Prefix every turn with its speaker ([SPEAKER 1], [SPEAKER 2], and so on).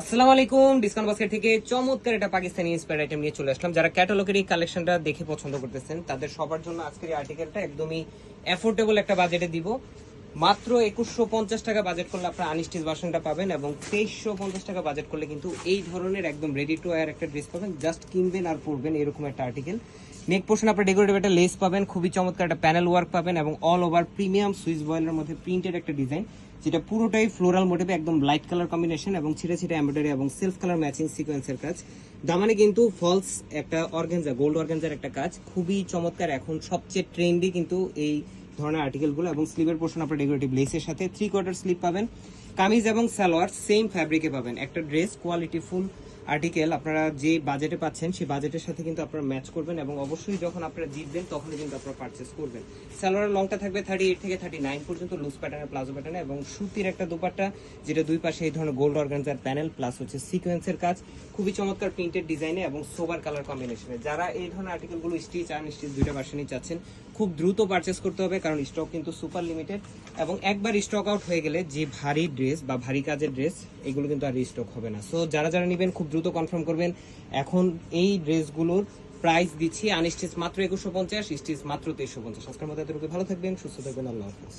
[SPEAKER 1] আসসালামু আলাইকুম, discount basket থেকে চমৎকার একটা পাকিস্তানি ইন্সপায়ার আইটেম নিয়ে চলে আসলাম। যারা ক্যাটালগের এই কালেকশনটা দেখে পছন্দ করতেছেন, তাদের সবার জন্য আজকের এই আর্টিকেলটা একদমই অ্যাফোর্ডেবল একটা বাজেটে দিব। মাত্র একুশশো পঞ্চাশ টাকা বাজেট করলে আপনারা আনস্টিচ ভার্সনটা পাবেন এবং তেইশশো পঞ্চাশ টাকা বাজেট করলে কিন্তু এই ধরনের একদম রেডি টু ওয়ার একটা ড্রেস পাবেন। জাস্ট কিনবেন আর পরবেন এরকম একটা আর্টিকেল নেক পোর্শন আপনার ডেকোরেটিভ একটা লেস পাবেন, খুবই চমৎকার একটা প্যানেল ওয়ার্ক পাবেন এবং অল ওভার প্রিমিয়াম সুইচ বয়েলের মধ্যে প্রিন্টেড একটা ডিজাইন যেটা পুরোটাই ফ্লোরাল মোটিভে একদম লাইট কালার কম্বিনেশন এবং ছিটে ছিটে এমব্রয়ডারি এবং সেলফ কালার ম্যাচিং সিকোয়েন্সের কাজ। দামানে কিন্তু ফলস একটা অর্গানজা গোল্ড অর্গানজার একটা কাজ। খুবই চমৎকার, এখন সবচেয়ে ট্রেন্ডি কিন্তু এই ধরনের আর্টিকেলগুলো এবং স্লিভের পোর্শন আপনার ডেকোরেটিভ লেসের সাথে থ্রি কোয়ার্টার স্লিভ পাবেন। কামিজ এবং সালোয়ার সেম ফ্যাব্রিকে পাবেন। একটা ড্রেস কোয়ালিটি ফুল আর্টিকেল আপনারা যে বাজেটে পাচ্ছেন, সেই বাজেটের সাথে কিন্তু আপনারা ম্যাচ করবেন এবং অবশ্যই যখন আপনারা জিতবেন, তখনই কিন্তু আপনারা পারচেস করবেন। সালোয়ারের লংটা থাকবে থার্টি এইট থেকে থার্টি নাইন পর্যন্ত লুজ প্যাটার্নের প্লাজো প্যাটার্নে এবং সুতির একটা দুপাট্টা, যেটা দুই পাশে এই ধরনের গোল্ড অর্গানজার প্যানেল প্লাস হচ্ছে সিকোয়েন্সের কাজ। খুবই চমৎকার প্রিন্টেড ডিজাইনে এবং সোবার কালার কম্বিনেশনে যারা এই ধরনের আর্টিকেলগুলো স্টিচ আন স্টিচ দুইটা ভার্সনই চাচ্ছেন, খুব দ্রুত পারচেস করতে হবে কারণ স্টক কিন্তু সুপার লিমিটেড এবং একবার স্টক আউট হয়ে গেলে যে ভারী ড্রেস বা ভারী কাজের ড্রেস এগুলো কিন্তু আর স্টক হবে না। সো যারা যারা নেবেন, খুব দ্রুত কনফার্ম করবেন। এখন এই ড্রেসগুলোর প্রাইস দিচ্ছি আনস্টিচ মাত্র একুশো পঞ্চাশ স্টিচ মাত্র তেইশশো পঞ্চাশ। আজকের মধ্যে এতটুকু ভালো থাকবেন, সুস্থ থাকবেন, আল্লাহ হাফিজ।